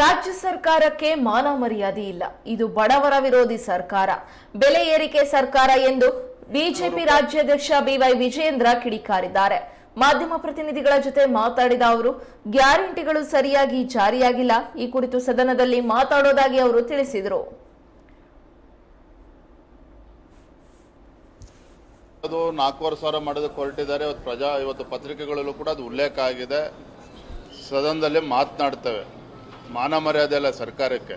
ರಾಜ್ಯ ಸರ್ಕಾರಕ್ಕೆ ಮಾನ ಮರ್ಯಾದೆ ಇಲ್ಲ. ಇದು ಬಡವರ ವಿರೋಧಿ ಸರ್ಕಾರ. ಬೆಲೆ ಏರಿಕೆ ಸರ್ಕಾರ ಎಂದು ಬಿಜೆಪಿ ರಾಜ್ಯಾಧ್ಯಕ್ಷ ಬಿವೈ ವಿಜಯೇಂದ್ರ ಕಿಡಿಕಾರಿದ್ದಾರೆ. ಮಾಧ್ಯಮ ಪ್ರತಿನಿಧಿಗಳ ಜೊತೆ ಮಾತಾಡಿದ ಅವರು, ಗ್ಯಾರಂಟಿಗಳು ಸರಿಯಾಗಿ ಜಾರಿಯಾಗಿಲ್ಲ. ಈ ಕುರಿತು ಸದನದಲ್ಲಿ ಮಾತಾಡೋದಾಗಿ ಅವರು ತಿಳಿಸಿದರು. ಅದು ನಾಲ್ಕೂವರೆ ಸಾವಿರ ಮಾಡೋದಕ್ಕೆ ಹೊರಟಿದ್ದಾರೆ ಇವತ್ತು ಪ್ರಜಾ, ಇವತ್ತು ಪತ್ರಿಕೆಗಳಲ್ಲೂ ಕೂಡ ಅದು ಉಲ್ಲೇಖ ಆಗಿದೆ. ಸದನದಲ್ಲಿ ಮಾತನಾಡ್ತೇವೆ. ಮಾನ ಮರ್ಯಾದೆ ಇಲ್ಲ ಸರ್ಕಾರಕ್ಕೆ.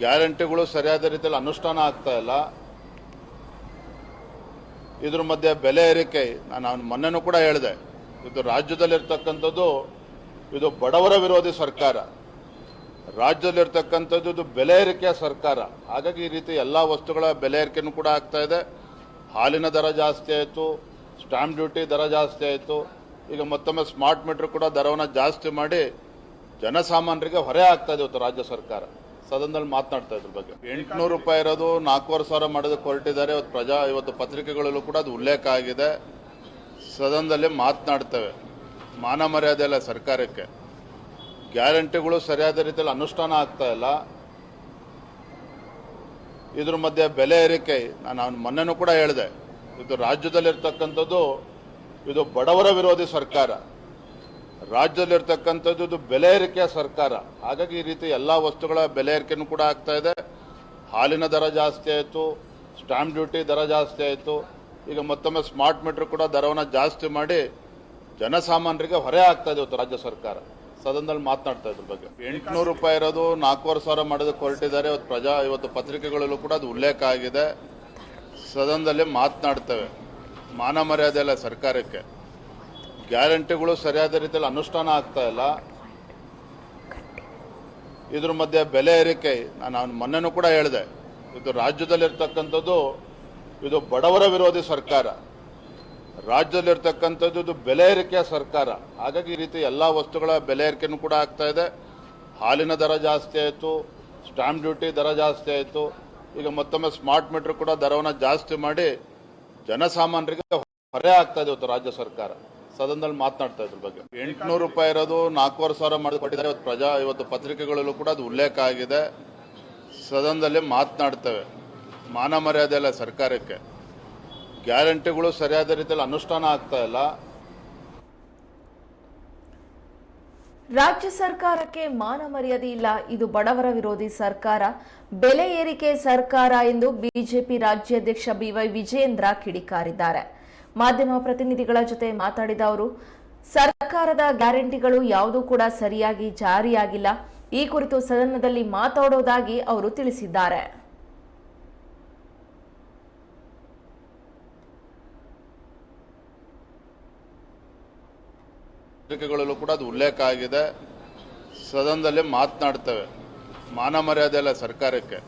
ಗ್ಯಾರಂಟಿಗಳು ಸರಿಯಾದ ರೀತಿಯಲ್ಲಿ ಅನುಷ್ಠಾನ ಆಗ್ತಾ ಇಲ್ಲ. ಇದ್ರ ಮಧ್ಯೆ ಬೆಲೆ ಏರಿಕೆ, ನಾನು ಮೊನ್ನೆನೂ ಕೂಡ ಹೇಳಿದೆ. ಇದು ರಾಜ್ಯದಲ್ಲಿರ್ತಕ್ಕಂಥದ್ದು, ಇದು ಬಡವರ ವಿರೋಧಿ ಸರ್ಕಾರ. ರಾಜ್ಯದಲ್ಲಿರ್ತಕ್ಕಂಥದ್ದು, ಇದು ಬೆಲೆ ಏರಿಕೆಯ ಸರ್ಕಾರ. ಹಾಗಾಗಿ ಈ ರೀತಿ ಎಲ್ಲ ವಸ್ತುಗಳ ಬೆಲೆ ಏರಿಕೆನೂ ಕೂಡ ಆಗ್ತಾ ಇದೆ. ಹಾಲಿನ ದರ ಜಾಸ್ತಿ ಆಯಿತು ಸ್ಟಾಂಪ್ ಡ್ಯೂಟಿ ದರ ಜಾಸ್ತಿ ಆಯಿತು. ಈಗ ಮತ್ತೊಮ್ಮೆ ಸ್ಮಾರ್ಟ್ ಮೀಟರ್ ಕೂಡ ದರವನ್ನು ಜಾಸ್ತಿ ಮಾಡಿ ಜನಸಾಮಾನ್ಯರಿಗೆ ಹೊರೆ ಆಗ್ತಾ ಇದೆ ಇವತ್ತು ರಾಜ್ಯ ಸರ್ಕಾರ. ಸದನದಲ್ಲಿ ಮಾತನಾಡ್ತಾ ಇದ್ರ ಬಗ್ಗೆ. ಎಂಟುನೂರು ರೂಪಾಯಿ ಇರೋದು, ನಾಲ್ಕೂವರೆ ಸಾವಿರ ಮಾಡೋದಕ್ಕೆ ಹೊರಟಿದ್ದಾರೆ ಇವತ್ತು ಪ್ರಜಾ, ಇವತ್ತು ಪತ್ರಿಕೆಗಳಲ್ಲೂ ಕೂಡ ಅದು ಉಲ್ಲೇಖ ಆಗಿದೆ. ಸದನದಲ್ಲಿ ಮಾತನಾಡ್ತೇವೆ. ಮಾನ ಮರ್ಯಾದೆ ಇಲ್ಲ ಸರ್ಕಾರಕ್ಕೆ. ಗ್ಯಾರಂಟಿಗಳು ಸರಿಯಾದ ರೀತಿಯಲ್ಲಿ ಅನುಷ್ಠಾನ ಆಗ್ತಾ ಇಲ್ಲ. ಇದ್ರ ಮಧ್ಯೆ ಬೆಲೆ ಏರಿಕೆ, ನಾನು ಮೊನ್ನೆನೂ ಕೂಡ ಹೇಳಿದೆ. ಇದು ರಾಜ್ಯದಲ್ಲಿರ್ತಕ್ಕಂಥದ್ದು, ಇದು ಬಡವರ ವಿರೋಧಿ ಸರ್ಕಾರ. ರಾಜ್ಯದಲ್ಲಿರ್ತಕ್ಕಂಥದ್ದು ಬೆಲೆ ಏರಿಕೆಯ ಸರ್ಕಾರ. ಹಾಗಾಗಿ ಈ ರೀತಿ ಎಲ್ಲ ವಸ್ತುಗಳ ಬೆಲೆ ಏರಿಕೆನೂ ಕೂಡ ಆಗ್ತಾ ಇದೆ. ಹಾಲಿನ ದರ ಜಾಸ್ತಿ ಆಯಿತು ಸ್ಟಾಂಪ್ ಡ್ಯೂಟಿ ದರ ಜಾಸ್ತಿ ಆಯಿತು. ಈಗ ಮತ್ತೊಮ್ಮೆ ಸ್ಮಾರ್ಟ್ ಮೀಟರ್ ಕೂಡ ದರವನ್ನು ಜಾಸ್ತಿ ಮಾಡಿ ಜನಸಾಮಾನ್ಯರಿಗೆ ಹೊರೆ ಆಗ್ತಾ ಇದೆ ಇವತ್ತು ರಾಜ್ಯ ಸರ್ಕಾರ. ಸದನದಲ್ಲಿ ಮಾತನಾಡ್ತಾ ಇದ್ರ ಬಗ್ಗೆ. ಎಂಟುನೂರು ರೂಪಾಯಿ ಇರೋದು ನಾಲ್ಕೂವರೆ ಸಾವಿರ ಮಾಡೋದಕ್ಕೆ ಹೊರಟಿದ್ದಾರೆ ಇವತ್ತು ಪ್ರಜಾ, ಇವತ್ತು ಪತ್ರಿಕೆಗಳಲ್ಲೂ ಕೂಡ ಅದು ಉಲ್ಲೇಖ ಆಗಿದೆ. ಸದನದಲ್ಲಿ ಮಾತನಾಡ್ತೇವೆ. ಮಾನ ಮರ್ಯಾದೆ ಇಲ್ಲ ಸರ್ಕಾರಕ್ಕೆ. ಗ್ಯಾರಂಟಿಗಳು ಸರಿಯಾದ ರೀತಿಯಲ್ಲಿ ಅನುಷ್ಠಾನ ಆಗ್ತಾ ಇಲ್ಲ. ಇದ್ರ ಮಧ್ಯೆ ಬೆಲೆ ಏರಿಕೆ, ನಾನು ಮೊನ್ನೆನೂ ಕೂಡ ಹೇಳಿದೆ. ಇದು ರಾಜ್ಯದಲ್ಲಿರ್ತಕ್ಕಂಥದ್ದು, ಇದು ಬಡವರ ವಿರೋಧಿ ಸರ್ಕಾರ. ರಾಜ್ಯದಲ್ಲಿರ್ತಕ್ಕಂಥದ್ದು, ಇದು ಬೆಲೆ ಏರಿಕೆಯ ಸರ್ಕಾರ. ಹಾಗಾಗಿ ಈ ರೀತಿ ಎಲ್ಲ ವಸ್ತುಗಳ ಬೆಲೆ ಏರಿಕೆನೂ ಕೂಡ ಆಗ್ತಾ ಇದೆ. ಹಾಲಿನ ದರ ಜಾಸ್ತಿ ಆಯಿತು, ಸ್ಟಾಂಪ್ ಡ್ಯೂಟಿ ದರ ಜಾಸ್ತಿ ಆಯಿತು. ಈಗ ಮತ್ತೊಮ್ಮೆ ಸ್ಮಾರ್ಟ್ ಮೀಟರ್ ಕೂಡ ದರವನ್ನು ಜಾಸ್ತಿ ಮಾಡಿ ಜನಸಾಮಾನ್ಯರಿಗೆ ಹೊರೆ ಆಗ್ತಾ ಇದೆ ಇವತ್ತು ರಾಜ್ಯ ಸರ್ಕಾರ. ಸದನದಲ್ಲಿ ಮಾತನಾಡ್ತಾ ಇದ್ರ ಬಗ್ಗೆ. ಎಂಟುನೂರು ರೂಪಾಯಿ ಇರೋದು ನಾಲ್ಕೂವರೆ ಸಾವಿರ ಮಾಡಿಕೊಟ್ಟಿದ್ದಾರೆ ಇವತ್ತು ಪ್ರಜಾ, ಇವತ್ತು ಪತ್ರಿಕೆಗಳಲ್ಲೂ ಕೂಡ ಅದು ಉಲ್ಲೇಖ ಆಗಿದೆ. ಸದನದಲ್ಲಿ ಮಾತನಾಡ್ತೇವೆ. ಮಾನ ಮರ್ಯಾದೆ ಇಲ್ಲ ಸರ್ಕಾರಕ್ಕೆ. ಗ್ಯಾರಂಟಿಗಳು ಸರಿಯಾದ ರೀತಿಯಲ್ಲಿ ಅನುಷ್ಠಾನ ಆಗ್ತಾ ಇಲ್ಲ. ರಾಜ್ಯ ಸರ್ಕಾರಕ್ಕೆ ಮಾನ ಮರ್ಯಾದೆ ಇಲ್ಲ. ಇದು ಬಡವರ ವಿರೋಧಿ ಸರ್ಕಾರ. ಬೆಲೆ ಏರಿಕೆ ಸರ್ಕಾರ ಎಂದು ಬಿಜೆಪಿ ರಾಜ್ಯಾಧ್ಯಕ್ಷ ಬಿವೈ ವಿಜಯೇಂದ್ರ ಕಿಡಿಕಾರಿದ್ದಾರೆ. ಮಾಧ್ಯಮ ಪ್ರತಿನಿಧಿಗಳ ಜೊತೆ ಮಾತಾಡಿದ ಅವರು, ಸರ್ಕಾರದ ಗ್ಯಾರಂಟಿಗಳು ಯಾವುದೂ ಕೂಡ ಸರಿಯಾಗಿ ಜಾರಿಯಾಗಿಲ್ಲ. ಈ ಕುರಿತು ಸದನದಲ್ಲಿ ಮಾತಾಡೋದಾಗಿ ಅವರು ತಿಳಿಸಿದ್ದಾರೆ. ಪತ್ರಿಕೆಗಳಲ್ಲೂ ಕೂಡ ಅದು ಉಲ್ಲೇಖ ಆಗಿದೆ. ಸದನದಲ್ಲಿ ಮಾತನಾಡ್ತೇವೆ. ಮಾನ ಮರ್ಯಾದೆ ಇಲ್ಲ ಸರ್ಕಾರಕ್ಕೆ.